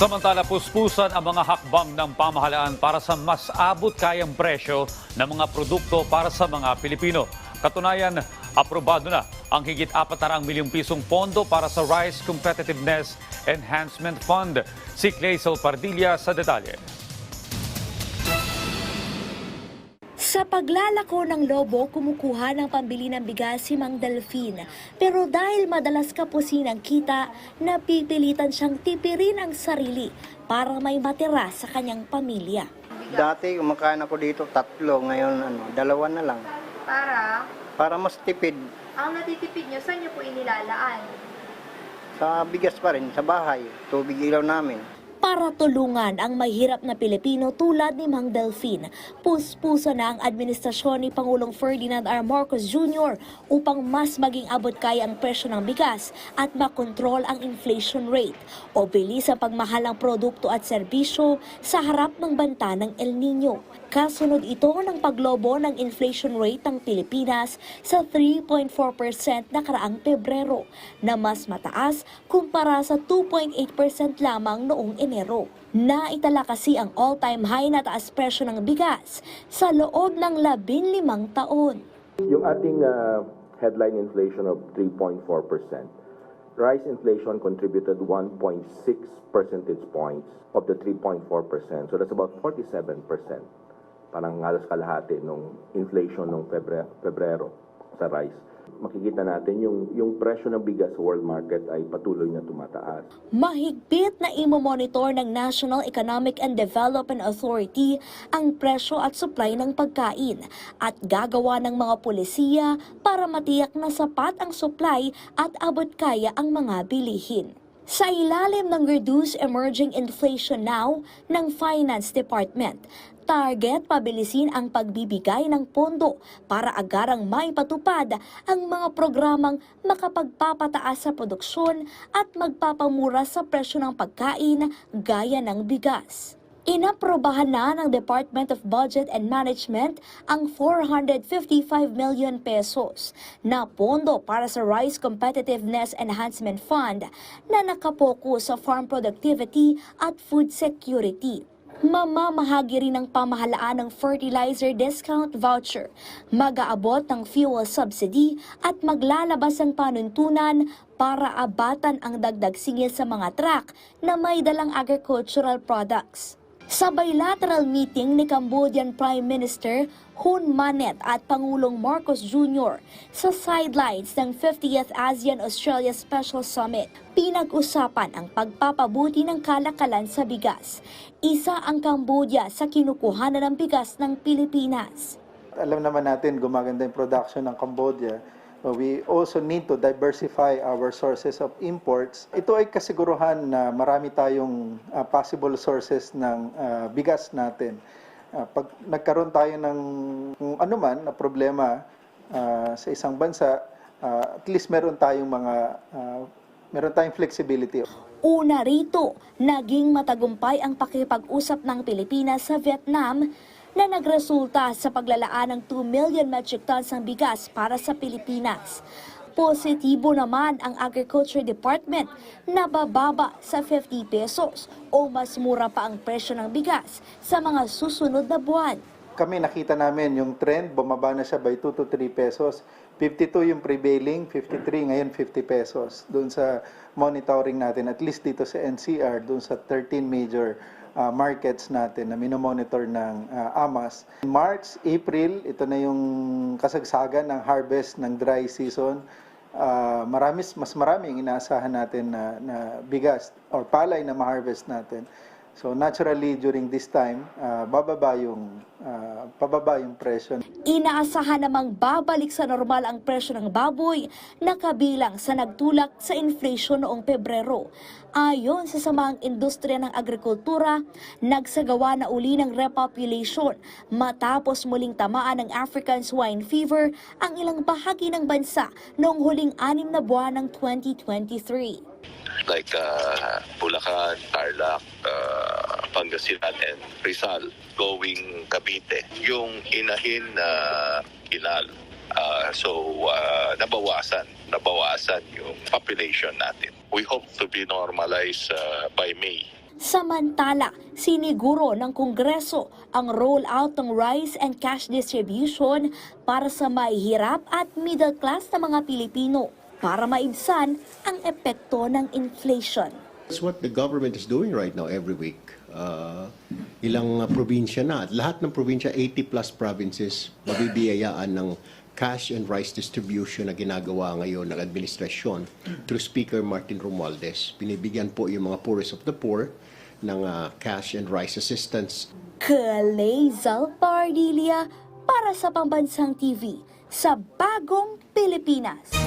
Samantala, puspusan ang mga hakbang ng pamahalaan para sa mas abot kayang presyo ng mga produkto para sa mga Pilipino. Katunayan, aprobado na ang higit 4 milyong pisong pondo para sa Rice Competitiveness Enhancement Fund. Si Clazel Pardilla sa detalye. Sa paglalako ng lobo, kumukuha ng pambili ng bigas si Mang Delfin. Pero dahil madalas kapusin ang kita, napipilitan siyang tipirin ang sarili para may matira sa kanyang pamilya. Dati kumakain ako dito tatlo, ngayon ano, dalawa na lang. Para, Para mas tipid ang natitipid nyo, saan nyo po inilalaan? sa bigas pa rin, sa bahay, tubig ilaw namin. Para tulungan ang mahirap na Pilipino tulad ni Mang Delfin, puspuso na ang administrasyon ni Pangulong Ferdinand R. Marcos Jr. upang mas maging abot kaya ang presyo ng bigas at makontrol ang inflation rate o bilis ang pagmahal produkto at serbisyo sa harap ng banta ng El Nino. Kasunod ito ng paglobo ng inflation rate ng Pilipinas sa 3.4% na karaang Pebrero na mas mataas kumpara sa 2.8% lamang noong Enero. Naitala kasi ang all-time high na taas presyo ng bigas sa loob ng 15 taon. Yung ating uh, headline inflation of 3.4%, rice inflation contributed 1.6 percentage points of the 3.4%. So that's about 47%. Parang halos kalahati nung inflation nung Febre Febrero sa rice. Makikita natin yung, yung presyo ng bigas sa world market ay patuloy na tumataas. Mahigpit na imomonitor ng National Economic and Development Authority ang presyo at supply ng pagkain at gagawa ng mga polisiya para matiyak na sapat ang supply at abot kaya ang mga bilihin. Sa ilalim ng Reduce Emerging Inflation Now ng Finance Department, target pabilisin ang pagbibigay ng pondo para agarang maipatupad ang mga programang makapagpapataas sa produksyon at magpapamura sa presyo ng pagkain gaya ng bigas. Inaprobahan na ng Department of Budget and Management ang 455 million pesos na pondo para sa Rice Competitiveness Enhancement Fund na nakapokus sa farm productivity at food security. Mamamahagi rin ng pamahalaan ng fertilizer discount voucher, mag-aabot ng fuel subsidy at maglalabas ng panuntunan para abatan ang dagdag singil sa mga truck na may dalang agricultural products. Sa bilateral meeting ni Cambodian Prime Minister Hun Manet at Pangulong Marcos Jr. sa sidelines ng 50th ASEAN-Australia Special Summit, pinag-usapan ang pagpapabuti ng kalakalan sa bigas. Isa ang Cambodia sa kinukuhanan ng bigas ng Pilipinas. Alam naman natin gumaganda yung production ng Cambodia. We also need to diversify our sources of imports. Ito ay kasiguruhan na marami tayong uh, possible sources ng uh, bigas natin. Uh, pag nagkaroon tayo ng kung ano man na problema uh, sa isang bansa, uh, at least meron tayong mga uh, meron tayong flexibility. Una rito, naging matagumpay ang pakipag-usap ng Pilipinas sa Vietnam na nagresulta sa paglalaan ng 2 million metric tons ng bigas para sa Pilipinas. Positibo naman ang Agriculture Department na bababa sa 50 pesos o mas mura pa ang presyo ng bigas sa mga susunod na buwan. kami nakita namin yung trend, bumaba na siya by 2 to 3 pesos. 52 yung prevailing, 53 ngayon 50 pesos. Doon sa monitoring natin, at least dito sa NCR, doon sa 13 major uh, markets natin na minomonitor ng uh, AMAS. March, April, ito na yung kasagsagan ng harvest ng dry season. Uh, marami, mas maraming inaasahan natin na, na bigas or palay na ma-harvest natin. So naturally during this time, uh, bababa yung uh, pababa yung presyo. Inaasahan namang babalik sa normal ang presyo ng baboy na kabilang sa nagtulak sa inflation noong Pebrero. Ayon sa samahang industriya ng agrikultura, nagsagawa na uli ng repopulation matapos muling tamaan ng African swine fever ang ilang bahagi ng bansa noong huling anim na buwan ng 2023. Like uh, Bulacan, Tarlac, uh, Pangasinan, and Rizal going Cavite. Yung inahin na kinal. Uh, so, uh, nabawasan, nabawasan yung population natin. We hope to be normalized uh, by May. Samantala, siniguro ng Kongreso ang rollout ng rice and cash distribution para sa mahihirap at middle class na mga Pilipino para maibsan ang epekto ng inflation. That's what the government is doing right now every week. Uh, ilang uh, probinsya na. At lahat ng probinsya, 80 plus provinces, mabibiyayaan ng cash and rice distribution na ginagawa ngayon ng administrasyon through Speaker Martin Romualdez. Binibigyan po yung mga poorest of the poor ng uh, cash and rice assistance. Kalezal Pardilia para sa Pambansang TV sa Bagong Pilipinas.